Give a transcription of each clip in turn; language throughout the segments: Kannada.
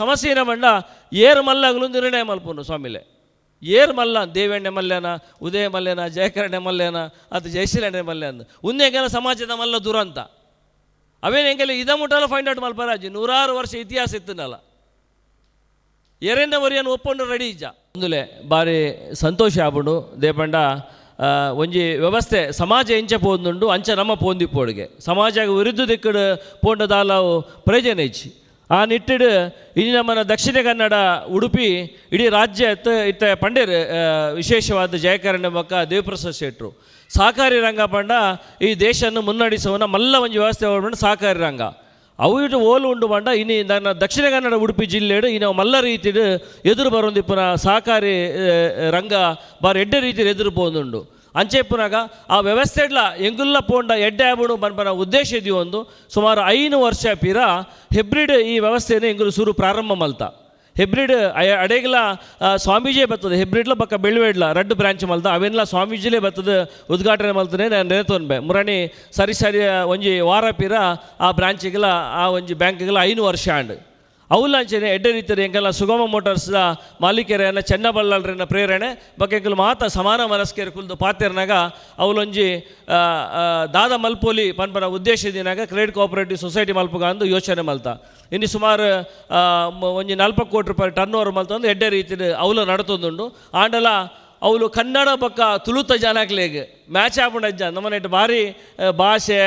ಸಮಸ್ಯೆ ಏನ ಬಂಡ ಏರು ಮಲ್ಲಗಳು ನಿರ್ಣಯ ಮಲ್ಪನು ಸ್ವಾಮಿಲೆ. ಏರು ಮಲ್ಲ ದೇವೆಣ್ಣೆ ಮಲ್ಯನ ಉದಯ ಮಲ್ಯನ ಜಯಕರಣ್ಯ ಮಲ್ಯನ ಅದು ಜಯಶೀಲಣ್ಣ ಮಲ್ಯ ಅಂದ ಉನ್ನೆಗೆಲ್ಲ ಸಮಾಜದ ಮಲ್ಲ ದುರಂತ. ಅವೇನು ಹೆಂಗೆಲ್ಲ ಇದ ಮುಟ್ಟಲ್ಲ ಫೈಂಡ್ ಔಟ್ ಮಲ್ಪರಾಜಿ ನೂರಾರು ವರ್ಷ ಇತಿಹಾಸ ಇತ್ತನಲ್ಲ. ಎರಡನೇ ವರಿಯನ್ನು ಒಪ್ಪಂಡು ರೆಡಿ ಇಜ್ಜ ಒಂದುಲೆ ಬಾರಿ ಸಂತೋಷ ಆಗ್ಬಿಡು ದೇಪಂಡ ಒಂಜಿ ವ್ಯವಸ್ಥೆ ಸಮಾಜ ಎಂಚ ಪೋಂದುಂಡು ಅಂಚ ನಮ್ಮ ಪೋಂದಿಪ್ಪೋಡಿಗೆ. ಸಮಾಜ ವಿರುದ್ಧ ದಿಕ್ಕಡು ಪೋಂಡ ದಾಲಾವು ಪ್ರಯೋಜನ ಇಚ್ಚಿ. ಆ ನಿಟ್ಟಿಡು ಇನ್ನು ನಮ್ಮ ದಕ್ಷಿಣ ಕನ್ನಡ ಉಡುಪಿ, ಇಡೀ ರಾಜ್ಯ ಇತ್ತ ಪಂಡೇರು ವಿಶೇಷವಾದ ಜಯಕರಣ ಮಕ್ಕ ದೇವಪ್ರಸಾದ್ ಶೆಟ್ರು. ಸಹಕಾರಿ ರಂಗ ಪಂಡ, ಈ ದೇಶವನ್ನು ಮುನ್ನಡೆಸುವನ ಮಲ್ಲ ಒಂದು ವ್ಯವಸ್ಥೆ ಪಂಡ ಸಹಕಾರಿ ರಂಗ. ಅವು ಇಟ್ಟು ಓಲು ಉಂಡು ಪಂಡ ಇನಿ ನನ್ನ ದಕ್ಷಿಣ ಕನ್ನಡ ಉಡುಪಿ ಜಿಲ್ಲೆಡು, ಇನ್ನು ಮಲ್ಲ ರೀತಿಡು ಎದುರು ಬರೋದಿಪ್ಪನ ಸಹಕಾರಿ ರಂಗ ಬಾರಿ ಎಡ್ಡೆ ರೀತಿಯಲ್ಲಿ ಎದುರು ಪೋಂದುಂಡು ಅಂಚೆಪ್ಪುನಾಗ ಆ ವ್ಯವಸ್ಥೆಡ್ಲ ಎಂಗುಲ್ಲ ಪೋಂಡ ಎಡ್ಡೆ ಆಬುಡು ಬನ್ಪನ ಉದ್ದೇಶ ಇದೆಯೋ ಒಂದು, ಸುಮಾರು ಐನು ವರ್ಷ ಪೀರ ಹೆಬ್ರಿಡ್ ಈ ವ್ಯವಸ್ಥೆಯನ್ನು ಎಂಗುಲು ಸುರು ಪ್ರಾರಂಭ ಮಲ್ತ. ಹೆಬ್ರಿಡ್ ಅಡೆಗಲ ಸ್ವಾಮೀಜಿಯೇ ಬರ್ತದೆ. ಹೆಬ್ರಿಡ್ಲ ಪಕ್ಕ ಬೆಳ್ಳುವೆಡ್ಲ, ರಡ್ಡು ಬ್ರಾಂಚ್ ಮಲ್ತ. ಅವೆಲ್ಲ ಸ್ವಾಮೀಜಿಲೇ ಬರ್ತದೆ, ಉದ್ಘಾಟನೆ ಮಲ್ತನೆ ನಾನು ನೆನೆತೊನ್ಬೆ. ಮುರಣಿ ಸರಿ ಸರಿ ಒಂಜಿ ವಾರ ಪೀರ ಆ ಬ್ರಾಂಚಿಗೆಲ್ಲ ಆ ಒಂಜಿ ಬ್ಯಾಂಕ್ಗೆಲ್ಲ ಐನು ವರ್ಷ ಆಂಡ್. ಅವಲಾಂಚನೆ ಎಡ್ಡೆ ಎಂಗೆಲ್ಲ ಸುಗಮ ಮೋಟಾರ್ಸ್ದ ಮಾಲೀಕರನ್ನ ಚೆನ್ನಬಳ್ಳಾಳ್ರನ್ನ ಪ್ರೇರಣೆ. ಬಗ್ಗೆಗಳು ಮಾತ ಸಮಾನ ಮನಸ್ಕರ ಕುಲ್ದು ಪಾತೆರ್ನಾಗ ಅವಲೊಂಜಿ ದಾದ ಮಲ್ಪೋಲಿ ಪನ್ಪನ ಉದ್ದೇಶದಿನಾಗ ಕ್ರೆಡಿಟ್ ಕೋಆಪರೇಟಿವ್ ಸೊಸೈಟಿ ಮಲ್ಪಗ ಅಂದು ಯೋಚನೆ ಮಲ್ತ. ಇನ್ನು ಸುಮಾರು ಒಂಜಿ ನಾಲ್ಕು ಕೋಟಿ ರೂಪಾಯಿ ಟರ್ನ್ ಓವರ್ ಮಲ್ತ ಅಂದ್ರೆ ಎಡ್ಡೆ ರೀತಿಯಲ್ಲಿ ಅವಲು ನಡತೊಂದುಂಡು ಆಂಡಲ ಅವಳು ಕನ್ನಡ ಬೊಕ್ಕ ತುಳುತ ಜನಕ್ಲೇಗ್ ಮ್ಯಾಚ್ ಆಪುಂಡಜ್ಜ ನಮ್ಮನೆ ಇಟ್ಟು ಭಾರಿ ಭಾಷೆ,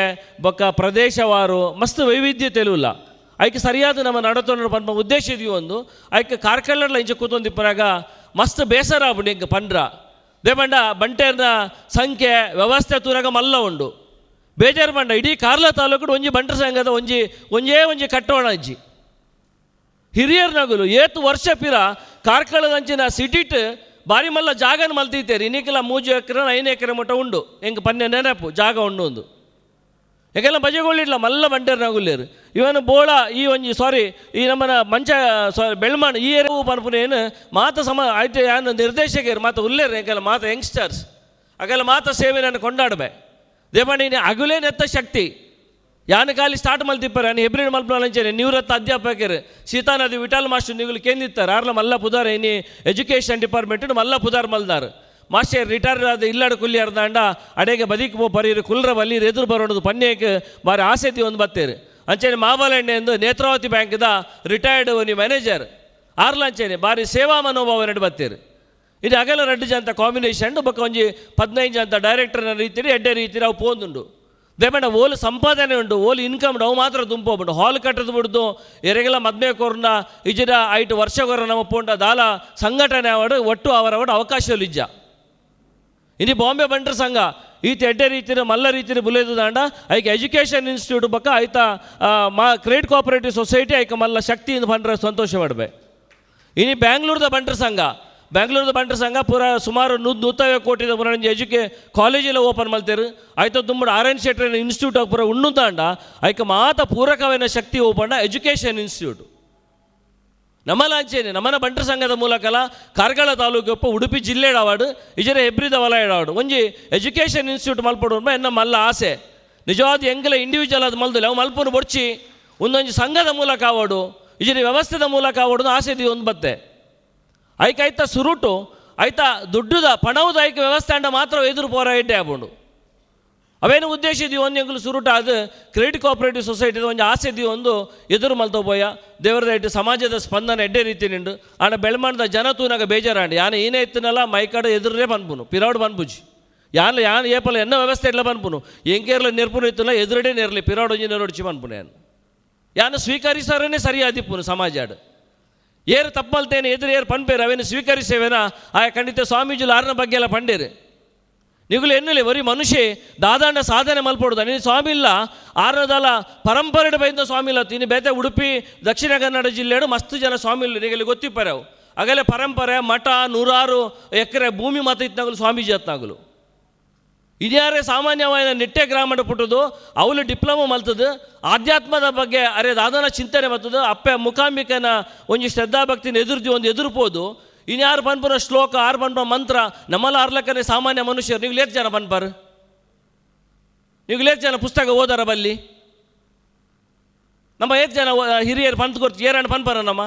ಬೊಕ್ಕ ಪ್ರದೇಶವಾರು, ಮಸ್ತ್ ವೈವಿಧ್ಯತೆಲುಲ್ಲ ಐಕೆ ಸರಿಯಾದ ನಮ್ಮ ನಡತೊಂಡು ಪನ್ಪ ಉದ್ದೇಶ ಇದೆಯೋ ಒಂದು. ಐಕೆ ಕಾರ್ಕಳಡ್ಲ ಇಂಚ ಕೂತೊಂದಿಪ್ಪನಾಗ ಮಸ್ತ್ ಬೇಸರ ಆಗ್ಬಿಡಿ ಇಂಕ ಪಂಡ್ರ. ದೇಪಂಡ ಬಂಟೇರ್ನ ಸಂಖ್ಯೆ, ವ್ಯವಸ್ಥೆ ತೂರಾಗ ಮಲ್ಲ ಉಂಡು. ಬೇಜಾರು ಮಂಡ ಇಡೀ ಕಾರ್ಲ ತಾಲೂಕು ಒಂಜಿ ಬಂಟರ ಸಂಘದ ಒಂಜಿ, ಒಂಜೇ ಒಂಜಿ ಕಟ್ಟೋಣ ಅಜ್ಜಿ. ಹಿರಿಯರ್ನಗುಲು ಏತು ವರ್ಷ ಪಿರ ಕಾರ್ಕಳದಂಚಿನ ಸಿಟಿಟ್ ಬಾರಿ ಮಲ್ಲ ಜಾಗನ ಮಲ್ತಿದ್ದೇರಿ ಇನ್ನಿಕ್ಕೆಲ್ಲ ಮೂಜು ಎಕರೆ ಐದು ಎಕರೆ ಮಟ್ಟ ಉಂಡು. ಹೆಂಗೆ ಪನ್ನೆ ನೆನಪು, ಜಾಗ ಉಂಡು ಒಂದು. ಯಾಕೆಲ್ಲ ಬಜೆಗೊಳ್ಳಿಡ್ಲ ಮಲ್ಲ ಬಂಡೇರ್ನಾಗುಲ್ಲೇರು ಇವನು ಬೋಳ, ಈ ಒಂಜಿ ಸಾರಿ ಈ ನಮ್ಮನ ಮಂಚ ಸಾರಿ ಬೆಳ್ಮಾಣ ಈ ಏರಿಯಾ ಪನ್ಪುನ ಏನು ಮಾತ ಸಮ, ಆಯ್ತು, ಯಾನು ನಿರ್ದೇಶಕರು, ಮಾತ ಉಲ್ಲೇರು ಯಾಕೆಲ್ಲ ಮಾತ ಯಂಗ್ಸ್ಟರ್ಸ್. ಹಾಗೆಲ್ಲ ಮಾತ ಸೇವೆ ನಾನು ಕೊಂಡಾಡಬೆ. ದೇವಣ್ಣ ಅಗುಲೇ ನೆತ್ತ ಶಕ್ತಿ. ಯಾನ ಕಾಲಿ ಸ್ಟಾರ್ಟ್ ಮಲ್ತಿಪ್ಪಾರ ನಾನು ಹೆಬ್ರಿಡ್ ಮಲ್ಪಂಚೇನೆ ನಿವೃತ್ತ ಅಧ್ಯಾಪಕರು. ಸೀತಾನದಿ ವಿಠಲ್ ಮಾಸ್ಟರ್ ನಿಗುಲು ಕೇಂದಿತ್ತಾರೆ ಆರ್ಲ ಮಲ್ಲ ಪುದಾರ್, ಇನಿ ಎಜುಕೇಷನ್ ಡಿಪಾರ್ಟ್ಮೆಂಟ್ ಮಲ್ಲ ಪುದಾರ್ ಮಲ್ದಾರ್. ಮಾಸ್ಟರ್ ರಿಟೈರ್ ಆದ ಇಲ್ಲಡ ಕುಲ್ಲಿ ಅರ್ದಾಂಡ ಅಡೆಗೆ ಬದಿಕ್ ಪೋ ಪರೀರು ಕುಲ್ರ ಬಲ್ಲಿರು ಎದುರು ಬರೋದು ಪನ್ಯಕ್ಕೆ ಬಾರಿ ಆಸೆತಿ ಒಂದು ಬತ್ತೇರು. ಅಂಚೇನೆ ಮಾವಲೆಣ್ಣೆ ಎಂದು ನೇತ್ರಾವತಿ ಬ್ಯಾಂಕ್ದ ರಿಟೈರ್ಡ್ ಒನಿ ಮ್ಯಾನೇಜರ್. ಆರ್ಲಂಚೇನೆ ಬಾರಿ ಸೇವಾ ಮನೋಭಾವ ನಡು ಬತ್ತೇರು. ಇದು ಅಗಲ ರೆಡ್ಡು ಜಂತ ಕಾಂಬಿನೇಷನ್ ಬೊಕ್ಕ ಒಂಜಿ ಪದಿನೈದು ಜಂತ ಡೈರೆಕ್ಟರ್ನ ರೀತಿಯಲ್ಲಿ ಎಡ್ಡೆ ರೀತಿಯಲ್ಲಿ ಅವು ಪೋಂದುಂಡು. ದೇಮಂಡ ಓಲು ಸಂಪಾದನೆ ಉಂಡು, ಓಲು ಇನ್ಕಮ್ ಅವು ಮಾತ್ರ ತುಂಬೋಬಿಡು ಹಾಲ್ ಕಟ್ಟದು ಬಿಡ್ದು, ಎರೆಗೆಲ್ಲ ಮದ್ಮೆ ಕೊರ್ನ ಇಜಿರ ಐಟು ವರ್ಷಗೊರ ನಮ್ಮ ಪೋಂಡ ದಾಲ ಸಂಘಟನೆ ಅವಡು ಒಟ್ಟು ಅವರವಡು ಅವಕಾಶಗಳು ಇಜ್ಜ ಇನಿ ಬಾಂಬೆ ಬಂಟ್ರ ಸಂಘ ಈತ ಎಡ್ಡೆ ರೀತಿಯ ಮಲ್ಲ ರೀತಿಯ ಬುಲೇದು ದಾಂಡ ಐಕೆ ಎಜುಕೇಷನ್ ಇನ್ಸ್ಟಿಟ್ಯೂಟ್ ಬಕ್ಕ ಆಯ್ತ ಆ, ಮಾ ಕ್ರೆಡಿಟ್ ಕೋಆಪರೇಟಿವ್ ಸೊಸೈಟಿ ಐಕೆ ಮಲ್ಲ ಶಕ್ತಿಯಿಂದ ಬಂಡ್ರೆ ಸಂತೋಷ ಪಡ್ಬೆ ಇನಿ ಬ್ಯಾಂಗ್ಳೂರ್ದ ಬಂಟ್ರ ಸಂಘ ಬ್ಯಾಂಗ್ಳೂರ್ದ ಬಂಟ್ರ ಸಂಘ ಪೂರ ಸುಮಾರು ನೂ ನೂತೈವತ್ತು ಕೋಟಿದ ಪುರ ಎಜುಕೆ ಕಾಲೇಜೆಲ್ಲ ಓಪನ್ ಮಲ್ತೇರು ಆಯ್ತು ತುಂಬ ಆರ್ ಎನ್ ಶೆಟ್ರ್ ಇನ್ಸ್ಟಿಟ್ಯೂಟ್ ಪೂರ ಉಣ್ಣುತ್ತಾಂಡ ಐಕೆ ಮಾತ ಪೂರಕమైన ಶಕ್ತಿ ಓಪಂಡ ಎಜುಕೇಷನ್ ಇನ್ಸ್ಟಿಟ್ಯೂಟ್ ನಮ್ಮಲಾಂಚೇನೆ ನಮ್ಮನ ಬಂಟ್ರ ಸಂಘದ ಮೂಲಕಲ ಕಾರ್ಕಳ ತಾಲೂಕು ಉಡುಪಿ ಜಿಲ್ಲೆ ಅವಾರ್ಡ್ ಇಜರ ಹೆಬ್ರಿದ ವಲಯ ಅವಾರ್ಡ್ ಒಂಜಿ ಎಜುಕೇಷನ್ ಇನ್ಸ್ಟಿಟ್ಯೂಟ್ ಮಲ್ಪಡು ಎನ್ನ ಮಲ್ಲ ಆಸೆ. ನಿಜವಾದ ಎಂಗಲ ಇಂಡಿವಿಜುವಲ್ ಅದು ಮಲ್ದಿಲ್ಲ ಅವು ಮಲ್ಪನು ಬೊಡ್ಚಿ ಒಂದೊಂದು ಸಂಘದ ಮೂಲಕ ಆವಡು ಇಜರಿ ವ್ಯವಸ್ಥೆದ ಮೂಲಕ ಆವಡು ಆಸೆ ದಿ ಒಂದು ಬತ್ತೆ. ಐಕ ಐತ ಸುರುಟು, ಆಯ್ತಾ ದುಡ್ಡುದ, ಪಣವುದ ಐಕ ವ್ಯವಸ್ಥೆ ಅಂಡ ಮಾತ್ರ ಎದುರು ಪೋರ ಇಡ್ಡೆ ಆಬುಂಡು ಅವೇನು ಉದ್ದೇಶ ಇದೀವಿ ಒಂದು ಎಂಗುಲು ಸುರುಟ ಅದು. ಕ್ರೆಡಿಟ್ ಕೋಆಪರೇಟಿವ್ ಸೊಸೈಟಿದ ಒಂದು ಆಸೆ ಇದೀವಿ ಒಂದು ಎದುರು ಮಲ್ತೋಬೋಯ ದೇವರದ ಇಟ್ಟು ಸಮಾಜದ ಸ್ಪಂದನ ಎಡ್ಡೆ ರೀತಿ ನಿಂಡು. ಆಣ ಬೆಳಮಣ್ಣದ ಜನ ತೂನಾಗ ಬೇಜಾರಾಂಡಿ. ಯಾನ ಏನೇ ಇತ್ತನಲ್ಲ ಮೈಕಾಡ ಎದುರೇ ಬಂದ್ಪುನು ಪಿರಾಡ್ ಬಂದ್ಬುಜಿ ಯಾನ, ಯಾನ್ ಏಪಲ ಎನ್ನ ವ್ಯವಸ್ಥೆ ಇಲ್ಲ ಬನ್ಪುನು ಎಂಕೇರ್ಲ ನೆರ್ಪುನು ಇತ್ತಲ್ಲ, ಎದುರಡೆ ನೆರ್ಲಿ ಪಿರಾಡ್ ಒಂಜಿ ನೆರೊಡ್ಚಿ ಬಂದ್ಪುನು ಯಾನು. ಯಾನು ಸ್ವೀಕರಿಸಾರನೇ ಸರಿಯಾದಿಪ್ಪುನು ಸಮಾಜಾಡ್ ಏರು ತಪ್ಪಲ್ತೇನೆ, ಎದುರು ಏರು ಪನ್ಪೇರು, ಅವೇನು ಸ್ವೀಕರಿಸೇವೇನ? ಆಯ ಖಂಡಿತ ಸ್ವಾಮೀಜಿಲು ಆರನ ಬಗ್ಗೆ ಎಲ್ಲ ಪಂಡೇರು. ನಿಗುಲು ಎನ್ನಲೆ ಬರೀ ಮನುಷ್ಯ ದಾದಾಂಡ ಸಾಧನೆ ಮಲ್ಪಡುದ ನೀನು ಸ್ವಾಮಿ ಇಲ್ಲ ಆರ್ನದಲ್ಲ ಪರಂಪರೆ ಬೈದ ಸ್ವಾಮಿ ಇಲ್ಲ. ನೀನು ಬೇತೆ ಉಡುಪಿ, ದಕ್ಷಿಣ ಕನ್ನಡ ಜಿಲ್ಲೆಡು ಮಸ್ತ್ ಜನ ಸ್ವಾಮಿ ಇಲ್ಲ. ನಿಗಲಿ ಗೊತ್ತಿಪ್ಪರವು. ಆಗಲೇ ಪರಂಪರೆ, ಮಠ, ನೂರಾರು ಎಕರೆ ಭೂಮಿ ಮತ ಇತ್ತನಾಗಲು ಸ್ವಾಮೀಜಿ ಅತ್ನಾಗಲು ಇದ್ಯಾರೇ ಸಾಮಾನ್ಯವಾದ ನಿಟ್ಟೆ ಗ್ರಾಮದ ಪುಟ್ಟದು ಅವಳು ಡಿಪ್ಲೊಮಾ ಮಲ್ತದು ಆಧ್ಯಾತ್ಮದ ಬಗ್ಗೆ ಅರೆ ದಾದನ ಚಿಂತನೆ ಬರ್ತದೆ ಅಪ್ಪೆ ಮುಖಾಂಬಿಕನ ಒಂದು ಶ್ರದ್ಧಾಭಕ್ತಿನ ಎದುರ್ದಿ ಒಂದು ಎದುರುಪೋದು. ಇನ್ಯಾರು ಬಂದ್ಬರ ಶ್ಲೋಕ, ಆರು ಬಂದ್ಬ ಮಂತ್ರ, ನಮ್ಮಲ್ಲ ಆರ್ಲಕ್ಕನೆ ಸಾಮಾನ್ಯ ಮನುಷ್ಯರು, ನೀವು ಲೇಟ್ ಜನ ಬಂದ್ಬಾರು ನೀವು ಲೇಟ್ ಜನ ಪುಸ್ತಕ ಓದಾರ ಬಲ್ಲಿ? ನಮ್ಮ ಏತ್ ಜನ ಹಿರಿಯರು ಪಂತ್ ಕೊಡ್ತು ಏರಣ್ಣ ಪನ್ಪರ ನಮ್ಮ?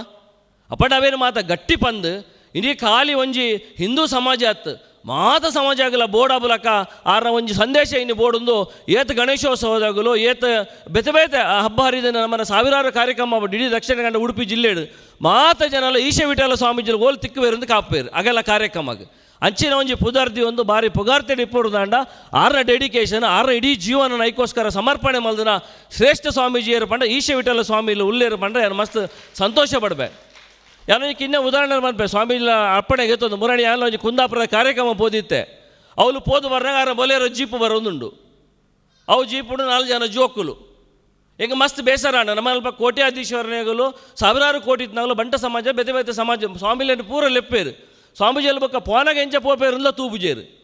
ಅಪ್ಪಟ ಅವೇನು ಮಾತ, ಗಟ್ಟಿ ಪಂದ್, ಇಡೀ ಖಾಲಿ ಒಂಜಿ ಹಿಂದೂ ಸಮಾಜ ಅತ್ತು ಮಾತ ಆಗಲ ಬೋರ್ಡ್ ಆಬಲಕ ಆರ ಒಂಜಿ ಸಂದೇಶ ಇನ್ನು ಬೋರ್ಡೊಂದು ಏತ ಗಣೇಶೋತ್ಸವದಾಗಲು, ಏತ್ ಬೆತೆ ಬೇತೆ ಹಬ್ಬ ಹರಿದಿನ ನಮ್ಮ ಸಾವಿರಾರು ಕಾರ್ಯಕ್ರಮ ಇಡೀ ದಕ್ಷಿಣ ಕನ್ನಡ ಉಡುಪಿ ಜಿಲ್ಲೆಡು ಮಾತ ಜನಲ ಈಶ ವಿಠಲ ಸ್ವಾಮೀಜಿಲು ಓಲ್ ತಿಕ್ಕುವೇರು ಕಾಪೇರು ಅಗಲ ಕಾರ್ಯಕ್ರಮಕ್ಕೆ ಅಂಚಿನ ಒಂಜಿ ಪುದಾರ್ಥಿ ಒಂದು ಬಾರಿ ಪುಗಾರ್ತೆ ದಾಂಡ. ಆರ್ನ ಡೆಡಿಕೇಶನ್ ಆರ್ನ ಇಡೀ ಜೀವನ ನೈಕೋಸ್ಕರ ಸಮರ್ಪಣೆ ಮಲ್ದಿನ ಶ್ರೇಷ್ಠ ಸ್ವಾಮೀಜಿಯರು ಪಂಡ, ಈಶ ವಿಠಲ ಸ್ವಾಮಿಲು ಉಲ್ಲೇರು ಪಂಡ ಮಸ್ತ್ ಸಂತೋಷ ಪಡ್ಬೇ. ಯಾರೋ ಇನ್ನೂ ಉದಾಹರಣೆ ಮಾಡ್ಬೇ ಸ್ವಾಮೀಜಿಲ ಅರ್ಪಣೆಗೆ ಎತ್ತೊಂದು ಮುರಣಿ ಯಾರೋ ಒಂಜಿ ಕುಂದಾಪುರದ ಕಾರ್ಯಕ್ರಮ ಪೋದಿತ್ತೆ. ಅವಳು ಪೋದು ಬರ್ನಾಗ ಆರ ಬೊಲೇರೋ ಜೀಪ್ ಬರೋದುಂಡು ಅವು ಜೀಪುಡು ನಾಲ್ಕು ಜನ ಜೋಕುಲು. ಈಗ ಮಸ್ತ್ ಬೇಸರ ನಮ್ಮ ಅಲ್ಪ ಕೋಟ್ಯಾಧೀಶ್ವರನೆಗಳು ಸಾವಿರಾರು ಕೋಟಿ ಇತ್ತು ಬಂಟ ಸಮಾಜ, ಬೆತೆ ಬೆತೆ ಸಮಾಜ ಸ್ವಾಮಿಲೇನು ಪೂರ ಲೆಪ್ಪೇರು. ಸ್ವಾಮೀಜಿ ಬೊಕ್ಕ ಪೋನಾಗ ಎಂಚ ಪೋಪೇರಿಂದ ತೂಪುಜೇರು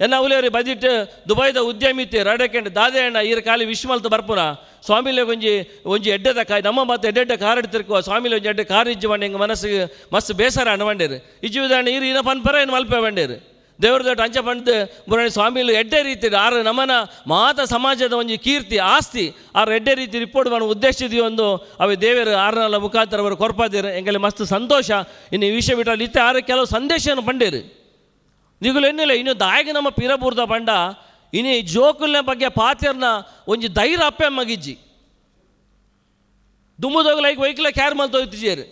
ಎನ್ನ ಅವಲೇರಿ ಬದಿಟ್ ದುಬೈದ ಉದ್ಯಮಿತಿ ರಡಕೆಂಡ್ ದಾದೆ ಅಣ್ಣ ಈರ ಕಾಲಿ ವಿಶ್ವಮಲ್ತ ಬರ್ಪುನ ಸ್ವಾಮಿಲೆ ಒಂಜಿ ಒಂಜಿ ಎಡ್ಡೆದ ಕಾಯಿ ನಮ್ಮ ಮತ್ತೆ ಎಡ್ಡೆಡ್ಡ ಕಾರ್ ತಿರ್ಕುವ ಸ್ವಾಮಿಲೆ ಒಂಜಿ ಎಡ್ಡೆ ಕಾರ್ ಇಜ್ಜಿ ಬಂಡೆ, ಹಿಂಗೆ ಮನಸ್ಸಿಗೆ ಮಸ್ತ್ ಬೇಸರ ಅಣ್ಣ ಬಂಡೇರು. ಇಜ್ಜಿ ಉದಾಹರಣೆ ಈರು ಇನ್ನ ಪನ್ಪರ ಏನು ಮಲ್ಪೆ ಬಂಡೇರು. ದೇವ್ರ ದೊಡ್ಡ ಅಂಚೆ ಪಂಡ್ ಬುರಾಣಿ ಸ್ವಾಮಿಲು ಎಡ್ಡೆ ರೀತಿ, ಆರು ನಮನ ಮಾತ ಸಮಾಜದ ಒಂಜಿ ಕೀರ್ತಿ, ಆಸ್ತಿ, ಆರು ಎಡ್ಡೆ ರೀತಿ ರಿಪೋರ್ಟ್ ಮಾಡೋ ಉದ್ದೇಶದಿ ಒಂದು, ಅವೆ ದೇವರು ಆರನಲ್ಲ ಮುಖಾಂತರ ಅವರು ಕೊರ್ಪಾದಿರು. ಹೆಂಗಲ್ಲಿ ಮಸ್ತ್ ಸಂತೋಷ. ಇನ್ನು ಈ ವಿಷಯ ಬಿಟ್ಟಲ್ಲಿ ಇತ್ತೆ ಆರು ಕೆಲವು ಸಂದೇಶವನ್ನು ಪಂಡೇರು. ನಿಗುಲು ಎನ್ನಿಲ್ಲ ಇನ್ನು ದಾಯಿಗೆ ನಮ್ಮ ಪಿರಬೂರ್ದ ಬಂಡ, ಇನ್ನು ಈ ಜೋಕುಲ್ನ ಬಗ್ಗೆ ಪಾತ್ಯರ್ನ ಒಂಜಿ ಧೈರ್ಯ ಅಪ್ಪೆ ಮಗಿಜ್ಜಿ. ದುಮ್ಮುದೋಗಲ ಈಗ ವೈಕಲ ಕ್ಯಾರ್ ಮಲ್ತೋಯ್ತಿದ್ದೀರಿ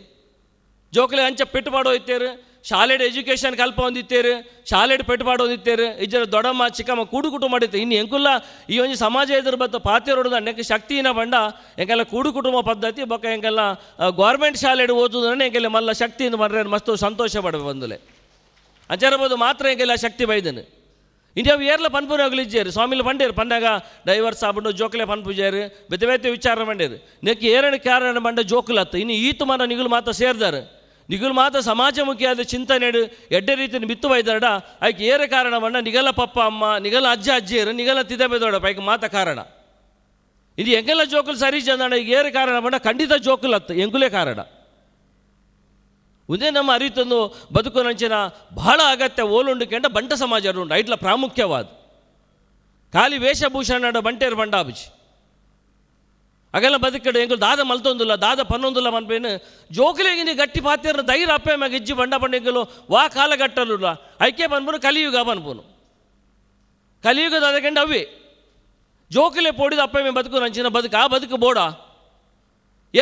ಜೋಕುಲೆ ಅಂಚ ಪೆಟ್ಟು ಮಾಡೋಯ್ತೇರು ಶಾಲೆಡ್ ಎಜುಕೇಷನ್ ಕಲ್ಪ ಹೊಂದಿತ್ತೇರು, ಶಾಲೆಡ್ ಪೆಟ್ಟು ಹೊಂದಿತ್ತೇರು, ಇಜ್ಜರ ದೊಡ್ಡಮ್ಮ ಚಿಕ್ಕಮ್ಮ ಕೂಡು ಕುಟುಂಬ ಮಾಡಿತ್ತೆ. ಇನ್ನು ಎಂಕುಲ್ಲ ಈ ಒಂದು ಸಮಾಜ ಎದುರು ಬತ್ತ ಪಾತ್ಯರೋಡು ಶಕ್ತಿ ಶಕ್ತಿನ ಬಂಡ ಎಂಕೆಲ್ಲ ಕೂಡು ಕುಟುಂಬ ಪದ್ಧತಿ ಬೊಕ್ಕ ಎಂಕೆಲ್ಲ ಗೌರ್ಮೆಂಟ್ ಶಾಲೆಡ್ ಓದುದನ್ನ ಎಂಕೆಲ್ಲ ಮಲ್ಲ ಶಕ್ತಿಯಿಂದ ಮಾಡ್ರೆ ಮಸ್ತು ಸಂತೋಷ ಪಡಬೇಕು ಬಂದುಲೆ. ಅಂಚಾರಬೋದು ಮಾತ್ರ ಎಂಗೆಲ್ಲ ಶಕ್ತಿ ಬೈದನು. ಇಂಡಿಯಾ ಏರ್ಲ ಪನ್ಪುನ ಹೋಗ್ಲಿಜ್ಜೇರು ಸ್ವಾಮಿಲು ಪಂಡೇರು, ಪಂಡಾಗ ಡೈವರ್ಸ್ ಆಬಿಟ್ಟು ಜೋಕ್ಲೆ ಪನ್ಪುಜೇರು, ಬೆತೆ ಬೇತೆ ವಿಚಾರ ಮಂಡೇರು ನೆಕ್ಕಿ ಏರಣ ಕ್ಯಾರಣ ಬಂಡ ಜೋಕುಲತ್ತು, ಇನ್ನು ಈತು ಮನ ನಿಗುಲು ಮಾತ ಸೇರ್ದಾರೆ. ನಿಗುಲು ಮಾತ ಸಮಾಜಮುಖಿಯಾದ ಚಿಂತನೆಡು ಎಡ್ಡೆ ರೀತಿಯ ಬಿತ್ತು ಬೈದಾಡ ಆಯ್ಕೆ ಏರ ಕಾರಣ ಬಂಡ ನಿಗಲ ಪಪ್ಪ ಅಮ್ಮ, ನಿಗಲ ಅಜ್ಜ ಅಜ್ಜಿಯರು, ನಿಗಲ ತಿದೆ ಬೆದೋಡ ಪೈಕ ಮಾತ ಕಾರಣ. ಇದು ಎಂಗೆಲ್ಲ ಜೋಕುಲು ಸರಿ ಈಗ ಏರ ಕಾರಣ ಬಂಡ ಖಂಡಿತ ಜೋಕುಲತ್ತು ಎಂಗುಲೇ ಕಾರಣ. ಉದೇ ನಮ್ಮ ಅರಿತಂದು ಬದುಕು ನಂಚಿನ ಬಹಳ ಅಗತ್ಯ ಓಲುಂಡು ಕೆಂಡ ಬಂಟ ಸಮಾಜ ಉಂಡು ಐಟ್ಲ ಪ್ರಾಮುಖ್ಯವಾದ ಖಾಲಿ ವೇಷಭೂಷಣ ಬಂಟೇರು ಬಂಡಾಬುಜಿ ಅಗೆಲ್ಲ ಬದುಕಡೆ ಎಂಗಳು ದಾದ ಮಲ್ತೊಂದಿಲ್ಲ ದಾದ ಪನ್ನೊಂದಿಲ್ಲ ಮನ್ಪೇನು ಜೋಕಲಿಗಿನಿ ಗಟ್ಟಿ ಪಾತ್ಯರ ಧೈರ್ಯ ಅಪ್ಪೆ ಮ್ಯಾಗ ಇಜ್ಜಿ ಬಂಡ ಬಂಡೆಂಗಲು ವಾ ಕಾಲ ಗಟ್ಟಲ್ಲ ಐಕೆ ಬಂದ್ಬಿಡು ಕಲಿಯುಗ ಬಂದ್ಬೋನು ಕಲಿಯುಗದ ಅದಕ್ಕೆ ಅವೇ ಜೋಕಲೆ ಪೋಡಿದ ಅಪ್ಪೆ ಮೇ ಬದುಕು ನಂಚಿನ ಬದುಕು ಆ ಬದುಕು ಬೋಡ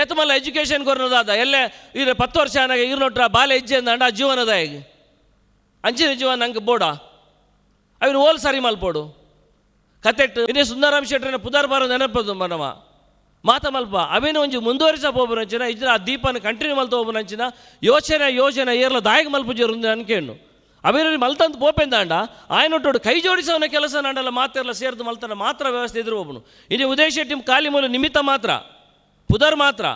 ಏತ ಮಲ್ಲ ಎಜುಕೇಷನ್ ಕೊರ್ನದಾದ ಎಲ್ಲೇ ಇರ ಪತ್ತು ವರ್ಷ ನನಗೆ ಇರ್ನೊಟ್ರ ಬಾಲೆ ಹೆಜ್ಜೆ ಅಂದ ಜೀವನದ ಈಗ ಅಂಚಿನ ಜೀವನ ನಂಗೆ ಬೋಡ. ಅವನು ಓಲ್ ಸರಿ ಮಲ್ಪೋಡು. ಕತೆಟ್ ಇನ್ನೇ ಸುಂದರಾಮ್ ಶೆಟ್ರನ ಪುದಾರ್ ಬಾರ ನೆನಪದು ಮನವ. ಮಾತ ಮಲ್ಪ. ಅವೇನು ಒಂಜಿ ಮುಂದುವರಿಸ ಹೋಗ್ಬರಂಚಿನ ಇದ್ರ ಆ ದೀಪನ ಕಂಟಿನ್ಯೂ ಮಲ್ತ ಹೋಗ್ಬರಂಚಿನ ಯೋಚನೆ ಯೋಜನೆ ಏರ್ಲ ದಾಯಿಗೆ ಮಲ್ಪುಜರು ಅನ್ಕೇನು ಅವೇನು ಮಲ್ತಂತ ಪೋಪೆಂದಾಂಡ ಆಯ್ನೊಟ್ಟೋಡು ಕೈ ಜೋಡಿಸೋನ ಕೆಲಸ ನಾಡಲ್ಲ ಮಾತೆಲ್ಲ ಸೇರ್ದು ಮಲ್ತನ ಮಾತ್ರ ವ್ಯವಸ್ಥೆ ಇದ್ರು ಒಬ್ಬನು ಇನ್ನು ಉದಯ ಶೆಟ್ಟಿ ಖಾಲಿ ಮೂಲ ನಿಮಿತ್ತ ಮಾತ್ರ. ಪುದರ್ ಮಾತ್ರ.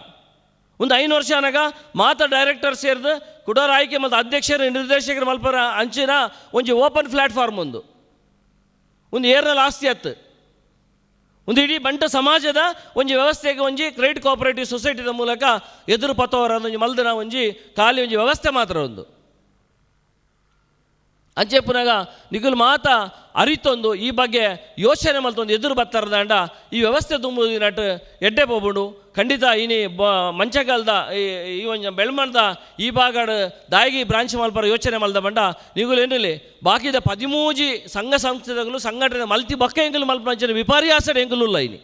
ಒಂದು ಐದು ವರ್ಷ ಅನಗ ಮಾತ್ರ ಡೈರೆಕ್ಟರ್ ಸೇರಿದು ಕುಡೋರ್ ಆಯ್ಕೆ ಮತ್ತು ಅಧ್ಯಕ್ಷರು, ನಿರ್ದೇಶಕರ ಮಲ್ಪರ ಅಂಚಿನ ಒಂಜಿ ಓಪನ್ ಪ್ಲಾಟ್ಫಾರ್ಮ್ ಒಂದು. ಒಂದು ಏರ್ನಲ್ಲಿ ಆಸ್ತಿ ಅತ್ತು ಒಂದು ಇಡೀ ಬಂಟ ಸಮಾಜದ ಒಂಜಿ ವ್ಯವಸ್ಥೆಗೆ ಒಂಜಿ ಕ್ರೆಡಿಟ್ ಕೋಆಪರೇಟಿವ್ ಸೊಸೈಟಿದ ಮೂಲಕ ಎದುರು ಪತೋರ ಒಂಜಿ ಮಲ್ದನ ಒಂಜಿ ಖಾಲಿ ಒಂಜಿ ವ್ಯವಸ್ಥೆ ಮಾತ್ರ ಒಂದು. ಅಂಚೆ ಪುನಗ ನಿಗುಲು ಮಾತ ಅರಿತೊಂದು, ಈ ಬಗ್ಗೆ ಯೋಚನೆ ಮಲ್ತೊಂದು ಎದುರು ಬತ್ತಾರದಂಡ ಈ ವ್ಯವಸ್ಥೆ ತುಂಬುದು ನಟ್ ಎಡ್ಡೆ ಪೋಬುಡು ಖಂಡಿತ ಇನಿ ಬ, ಮಂಚಗಾಲದ, ಈ ಒಂದು ಬೆಳ್ಮಣ್ದ, ಈ ಬಾಗಡ್ ದಾಯಿಗಿ ಬ್ರಾಂಚ್ ಮಲ್ಪರ ಯೋಚನೆ ಮಲ್ದ ಬಂಡ ನಿಗುಲು ಏನಿಲ್ಲ ಬಾಕಿದ ಪದಿಮೂಜಿ ಸಂಘ ಸಂಸ್ಥೆಗಳು ಸಂಘಟನೆ ಮಲ್ತಿ ಬಕ್ಕ ಮಲ್ಪನ ಮಲ್ಪ ಅಂಚನೆ ವಿಪರ್ಯಾಸ ಎಂಗುಲುಲ್ಲ ಇನಿ.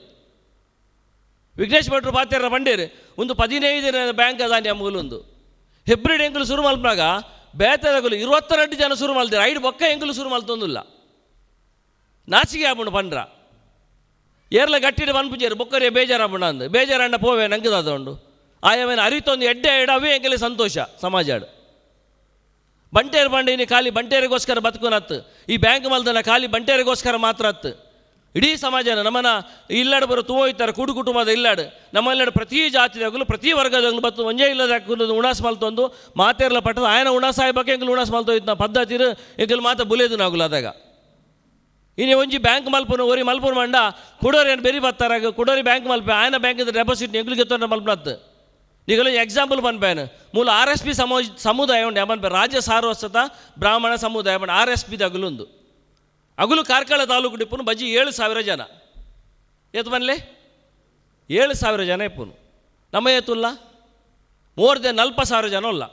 ವಿಘ್ನೇಶ್ ಭಟ್ರು ಪಾತ್ಯರ ಬಂಡೇರು, ಒಂದು ಪದಿನೈದು ಬ್ಯಾಂಕ್ ಅದಾನಿ ಅಮ್ಮಗುಲೊಂದು ಹೆಬ್ರಿಡ್ ಎಂಗಲು ಶುರು ಮಲ್ಪನಾಗ ಬೇತದಗುಲು ಇರುವತ್ತೆರಡು ಜನ ಶುರು ಮಲ್ದಿರ ಐದು ಬೊಕ್ಕ ಎಂಗುಲು ಶುರು ಮಲ್ತೊಂದಿಲ್ಲ ನಾಚಿಕೆ ಆಪುಂಡು ಪಂಡ್ರ. ಏರ್ಲ ಗಟ್ಟಿಡು ಪನ್ಪುಜೇರು ಬೊಕ್ಕರೆ ಬೇಜಾರಾಪುಂಡ ಅಂದು ಬೇಜಾರಣ್ಣ ಪೋವೆ, ನಂಗದ ಉಂಡು ಅರಿತೊಂದು ಎಡ್ಡೆ ಎಡ ಅವೆ ಎಂಗೆಲೆ ಸಂತೋಷ ಸಮಾಜಾಡು ಬಂಟೇರು ಬಂಡೇನಿ ಖಾಲಿ ಬಂಟೇರಿಗೋಸ್ಕರ ಬದುಕುನತ್ತು ಈ ಬ್ಯಾಂಕ್ ಮಲ್ದನ ಖಾಲಿ ಬಂಟೇರಿಗೋಸ್ಕರ ಮಾತ್ರ ಅತ್ತು ಇಡೀ ಸಮಾಜನ, ನಮ್ಮನ್ನ ಇಲ್ಲಾಡು ಬರೋ ತುಂಬ ಹೋಯ್ತಾರೆ ಕೂಡು ಕುಟುಂಬದ ಇಲ್ಲಾಡು. ನಮ್ಮಲ್ಲಾಡು ಪ್ರತಿ ಜಾತಿದಾಗಲು ಪ್ರತಿ ವರ್ಗದಾಗಲು ಬತ್ತು ಒಂಜೇ ಇಲ್ಲದ ಹಾಕುದು ಉಣಾಸ್ ಮಲ್ತೊಂದು ಮಾತೇರ್ಲ ಪಟ್ಟದ ಆಯನ ಉಣಾಸಾಯ ಆಯ್ಬೇಕು ಎಂಗಳು ಉಣಾಸ್ ಮಲ್ತೋಯ್ತು ನಾ ಪದ್ಧತಿರು ಎಂಕಲು ಮಾತ ಬುಲೇದು ನಾಗುಲ ಅದಾಗ ಇನ್ನು ಒಂಜಿ ಬ್ಯಾಂಕ್ ಮಲ್ಪುನ ಒರಿ ಮಲ್ಪುನ ಮಂಡ, ಕುಡೋರಿ ಏನು ಬೆರಿ ಬತ್ತಾರಾಗ ಕುಡೋರಿ ಬ್ಯಾಂಕ್ ಮಲ್ಪ, ಆಯನ ಬ್ಯಾಂಕಿದ ಡೆಪಾಸಿಟ್ ಎಂಗ್ಲಿಗೆ ತೊಂದ್ರೆ ಮಲ್ಪನತ್ತು ಈಗಲೂ ಎಕ್ಸಾಂಪಲ್ ಪನ್ಪೇನು ಮೂಲ ಆರ್ ಎಸ್ ಪಿ ಸಮೋ, ಸಮುದಾಯ ಉಂಟು ಯಾಮನ್ಪೆ ರಾಜ್ಯ ಸಾರ್ವಸ್ವತ ಬ್ರಾಹ್ಮಣ ಸಮುದಾಯ ಆರ್ ಎಸ್ ಪಿದ ಅಗಲುಂದು ಅಗುಲು ಕಾರ್ಕಳ ತಾಲೂಕು ಡಿಪ್ಪುನು ಬಜ್ಜಿ ಏಳು ಸಾವಿರ ಜನ. ಏತು ಬನ್ಲೆ? ಏಳು ಸಾವಿರ ಜನ ಇಪ್ಪುನು. ನಮ್ಮ ಏತುಲ್ಲ ಮೋರ್ ದೆನ್ ನಲ್ಪ ಸಾವಿರ ಜನ ಇಲ್ಲ